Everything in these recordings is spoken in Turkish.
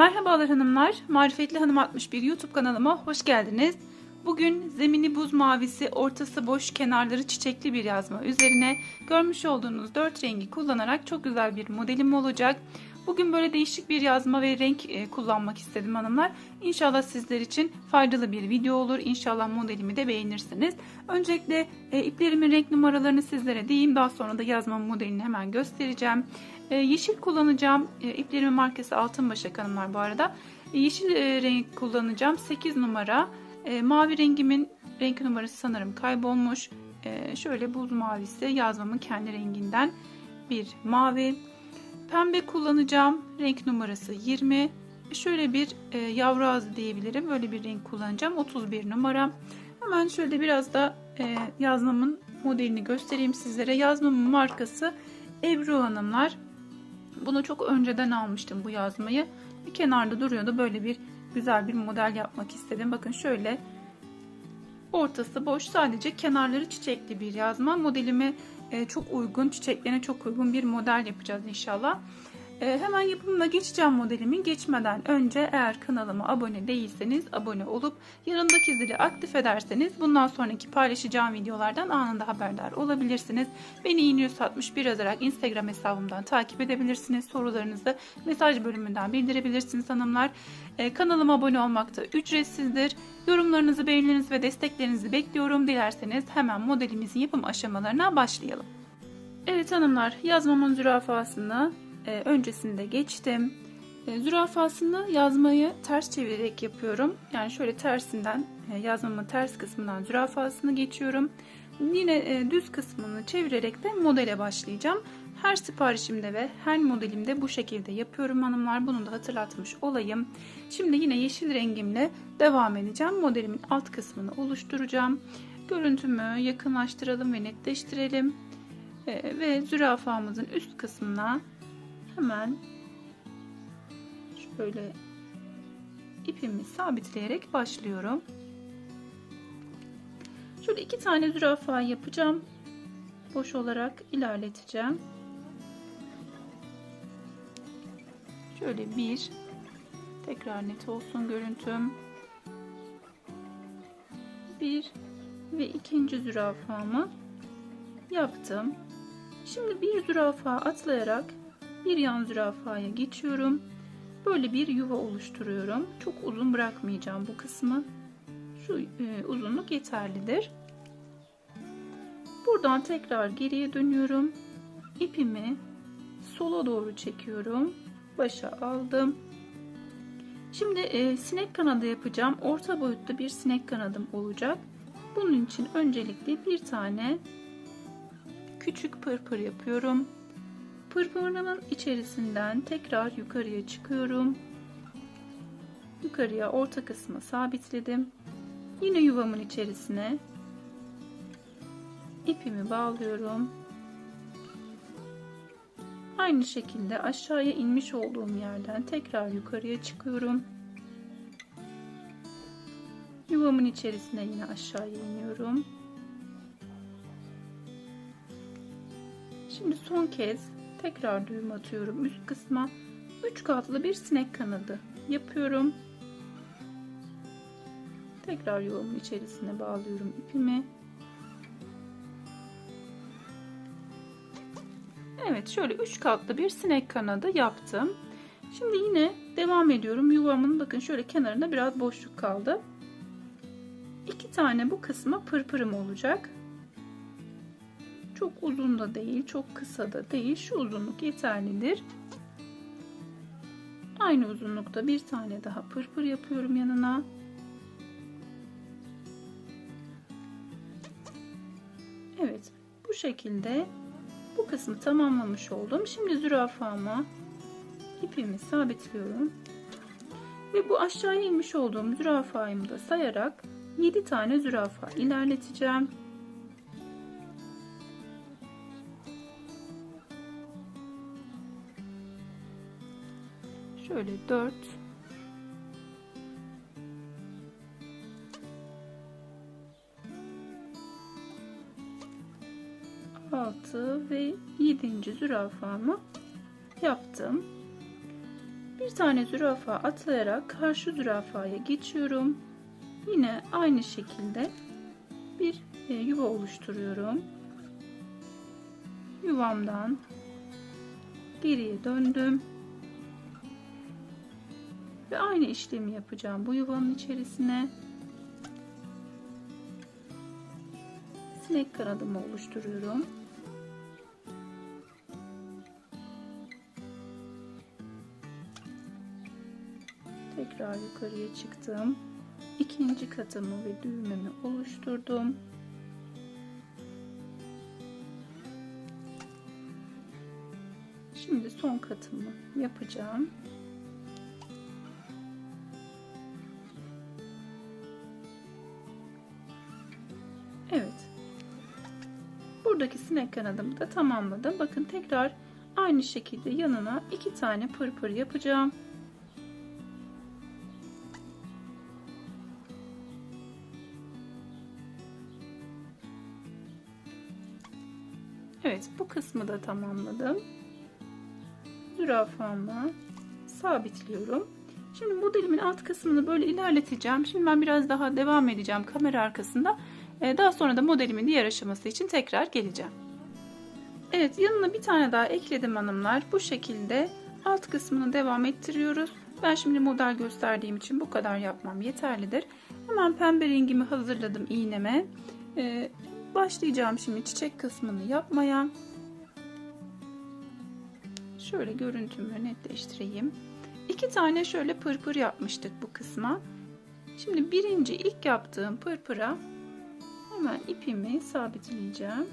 Merhabalar hanımlar. Marifetli Hanım 61 YouTube kanalıma hoş geldiniz. Bugün zemini buz mavisi, ortası boş, kenarları çiçekli bir yazma üzerine görmüş olduğunuz 4 rengi kullanarak çok güzel bir modelim olacak. Bugün böyle değişik bir yazma ve renk e, kullanmak istedim hanımlar. İnşallah sizler için faydalı bir video olur. İnşallah modelimi de beğenirsiniz. Öncelikle e, iplerimin renk numaralarını sizlere diyeyim. Daha sonra da yazma modelini hemen göstereceğim. E, yeşil kullanacağım. İplerimin markası Altınbaşak hanımlar bu arada. Yeşil renk kullanacağım. 8 numara. Mavi rengimin renk numarası sanırım kaybolmuş. Şöyle buz mavisi yazmamın kendi renginden bir mavi. Pembe kullanacağım. Renk numarası 20. Şöyle bir e, yavru ağzı diyebilirim. Böyle bir renk kullanacağım. 31 numara. Hemen şöyle biraz da e, yazmamın modelini göstereyim sizlere. Yazmamın markası Ebru Hanımlar. Bunu çok önceden almıştım bu yazmayı. Bir kenarda duruyordu. Böyle bir güzel bir model yapmak istedim. Bakın şöyle ortası boş sadece kenarları çiçekli bir yazma. Modelime e, çok uygun, çiçeklerine çok uygun bir model yapacağız inşallah. E, hemen yapımına geçeceğim modelimin. Geçmeden önce eğer kanalıma abone değilseniz abone olup yanındaki zili aktif ederseniz bundan sonraki paylaşacağım videolardan anında haberdar olabilirsiniz. Beni İnius 61 yazarak Instagram hesabımdan takip edebilirsiniz. Sorularınızı mesaj bölümünden bildirebilirsiniz hanımlar. E, kanalıma abone olmak da ücretsizdir. Yorumlarınızı, beğenilerinizi ve desteklerinizi bekliyorum. Dilerseniz hemen modelimizin yapım aşamalarına başlayalım. Evet hanımlar yazmamın zürafasını e, öncesinde geçtim. E, zürafasını yazmayı ters çevirerek yapıyorum. Yani şöyle tersinden e, yazmamın ters kısmından zürafasını geçiyorum. Yine e, düz kısmını çevirerek de modele başlayacağım. Her siparişimde ve her modelimde bu şekilde yapıyorum hanımlar. Bunu da hatırlatmış olayım. Şimdi yine yeşil rengimle devam edeceğim. Modelimin alt kısmını oluşturacağım. Görüntümü yakınlaştıralım ve netleştirelim. E, ve zürafamızın üst kısmına hemen şöyle ipimi sabitleyerek başlıyorum. Şöyle iki tane zürafa yapacağım. Boş olarak ilerleteceğim. Şöyle bir tekrar net olsun görüntüm. Bir ve ikinci zürafamı yaptım. Şimdi bir zürafa atlayarak bir yan zürafaya geçiyorum. Böyle bir yuva oluşturuyorum. Çok uzun bırakmayacağım bu kısmı. Şu e, uzunluk yeterlidir. Buradan tekrar geriye dönüyorum. İpimi sola doğru çekiyorum. Başa aldım. Şimdi e, sinek kanadı yapacağım. Orta boyutta bir sinek kanadım olacak. Bunun için öncelikle bir tane küçük pırpır yapıyorum. Pırpırımın içerisinden tekrar yukarıya çıkıyorum. Yukarıya orta kısmı sabitledim. Yine yuvamın içerisine ipimi bağlıyorum. Aynı şekilde aşağıya inmiş olduğum yerden tekrar yukarıya çıkıyorum. Yuvamın içerisine yine aşağıya iniyorum. Şimdi son kez tekrar düğüm atıyorum üst kısma. 3 katlı bir sinek kanadı yapıyorum. Tekrar yuvamın içerisine bağlıyorum ipimi. Evet şöyle 3 katlı bir sinek kanadı yaptım. Şimdi yine devam ediyorum. Yuvamın bakın şöyle kenarında biraz boşluk kaldı. İki tane bu kısma pırpırım olacak. Çok uzun da değil, çok kısa da değil. Şu uzunluk yeterlidir. Aynı uzunlukta bir tane daha pırpır yapıyorum yanına. Evet, bu şekilde bu kısmı tamamlamış oldum. Şimdi zürafama ipimi sabitliyorum. Ve bu aşağıya inmiş olduğum zürafayımı da sayarak 7 tane zürafa ilerleteceğim. Şöyle 4 6 ve 7. zürafamı yaptım. Bir tane zürafa atlayarak karşı zürafaya geçiyorum. Yine aynı şekilde bir e, yuva oluşturuyorum. Yuvamdan geriye döndüm. Ve aynı işlemi yapacağım bu yuvanın içerisine. Sinek kanadımı oluşturuyorum. Tekrar yukarıya çıktım. İkinci katımı ve düğümümü oluşturdum. Şimdi son katımı yapacağım. Sinek kanadımı da tamamladım. Bakın tekrar aynı şekilde yanına iki tane pırpır yapacağım. Evet bu kısmı da tamamladım. Zürafamla sabitliyorum. Şimdi modelimin alt kısmını böyle ilerleteceğim. Şimdi ben biraz daha devam edeceğim kamera arkasında. Ee, daha sonra da modelimin diğer aşaması için tekrar geleceğim. Evet yanına bir tane daha ekledim hanımlar. Bu şekilde alt kısmını devam ettiriyoruz. Ben şimdi model gösterdiğim için bu kadar yapmam yeterlidir. Hemen pembe rengimi hazırladım iğneme. Ee, başlayacağım şimdi çiçek kısmını yapmaya. Şöyle görüntümü netleştireyim. İki tane şöyle pırpır yapmıştık bu kısma. Şimdi birinci ilk yaptığım pırpıra hemen ipimi sabitleyeceğim.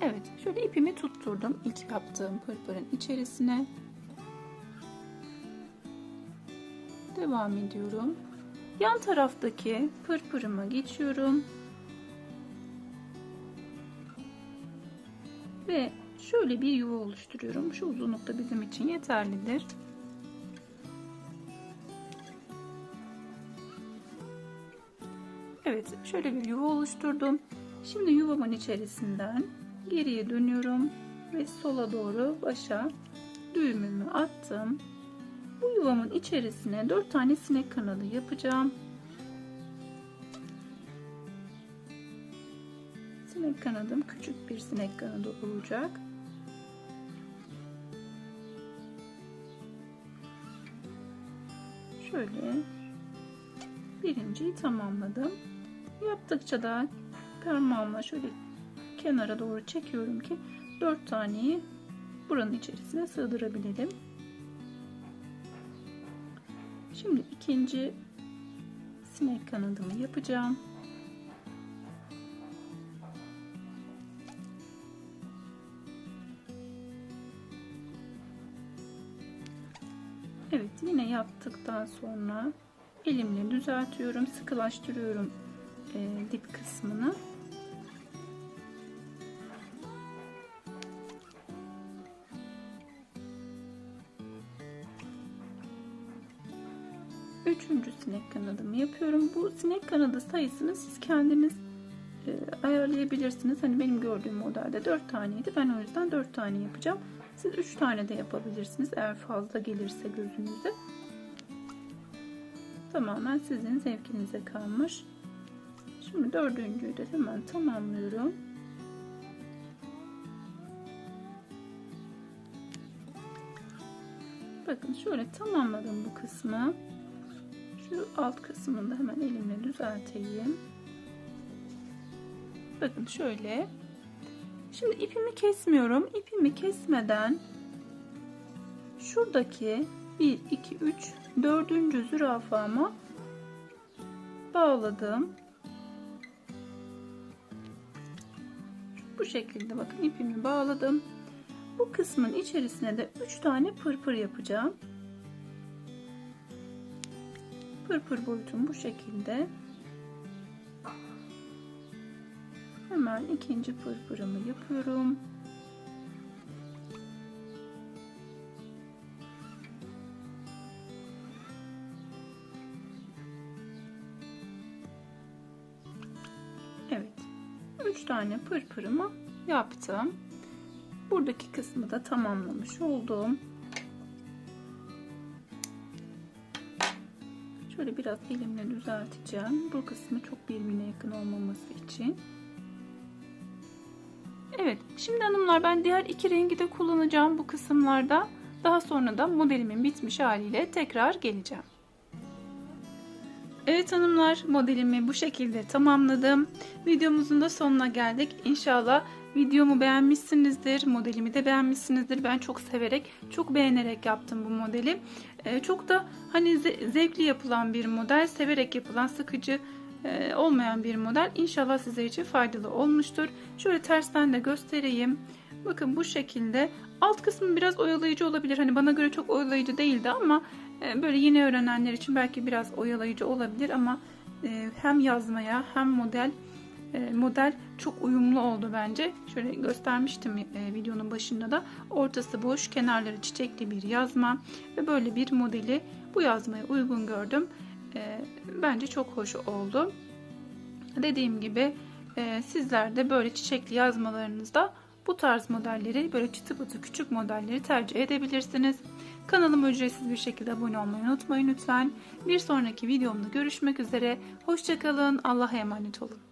Evet şöyle ipimi tutturdum ilk yaptığım pırpırın içerisine. Devam ediyorum. Yan taraftaki pırpırıma geçiyorum. Ve şöyle bir yuva oluşturuyorum. Şu uzunlukta bizim için yeterlidir. Evet şöyle bir yuva oluşturdum. Şimdi yuvamın içerisinden geriye dönüyorum ve sola doğru başa düğümümü attım. Bu yuvamın içerisine 4 tane sinek kanadı yapacağım. Sinek kanadım küçük bir sinek kanadı olacak. Şöyle birinciyi tamamladım. Yaptıkça da parmağımla şöyle kenara doğru çekiyorum ki 4 taneyi buranın içerisine sığdırabilelim. Şimdi ikinci sinek kanadımı yapacağım. Evet yine yaptıktan sonra elimle düzeltiyorum sıkılaştırıyorum e, dip kısmını. Üçüncü sinek kanadımı yapıyorum. Bu sinek kanadı sayısını siz kendiniz e, ayarlayabilirsiniz. Hani benim gördüğüm modelde 4 taneydi. Ben o yüzden 4 tane yapacağım. Siz 3 tane de yapabilirsiniz eğer fazla gelirse gözünüze. Tamamen sizin zevkinize kalmış. Şimdi dördüncüyü de hemen tamamlıyorum. Bakın şöyle tamamladım bu kısmı. Şu alt kısmını da hemen elimle düzelteyim. Bakın şöyle Şimdi ipimi kesmiyorum. İpimi kesmeden şuradaki 1, 2, 3, 4. zürafama bağladım. Bu şekilde bakın ipimi bağladım. Bu kısmın içerisine de 3 tane pırpır yapacağım. Pırpır boyutum bu şekilde. Hemen ikinci pırpırımı yapıyorum. Tane pırpırımı yaptım. buradaki kısmı da tamamlamış oldum. Şöyle biraz elimle düzelteceğim. Bu kısmı çok birbirine yakın olmaması için. Evet, şimdi hanımlar ben diğer iki rengi de kullanacağım bu kısımlarda. Daha sonra da modelimin bitmiş haliyle tekrar geleceğim. Evet hanımlar modelimi bu şekilde tamamladım. Videomuzun da sonuna geldik. İnşallah videomu beğenmişsinizdir. Modelimi de beğenmişsinizdir. Ben çok severek, çok beğenerek yaptım bu modeli. Ee, çok da hani ze- zevkli yapılan bir model, severek yapılan, sıkıcı e, olmayan bir model. İnşallah sizler için faydalı olmuştur. Şöyle tersten de göstereyim. Bakın bu şekilde. Alt kısmı biraz oyalayıcı olabilir. Hani bana göre çok oyalayıcı değildi ama böyle yeni öğrenenler için belki biraz oyalayıcı olabilir ama e, hem yazmaya hem model e, model çok uyumlu oldu bence. Şöyle göstermiştim e, videonun başında da. Ortası boş, kenarları çiçekli bir yazma ve böyle bir modeli bu yazmaya uygun gördüm. E, bence çok hoş oldu. Dediğim gibi e, sizler de böyle çiçekli yazmalarınızda bu tarz modelleri böyle çıtı pıtı küçük modelleri tercih edebilirsiniz. Kanalıma ücretsiz bir şekilde abone olmayı unutmayın lütfen. Bir sonraki videomda görüşmek üzere. Hoşçakalın. Allah'a emanet olun.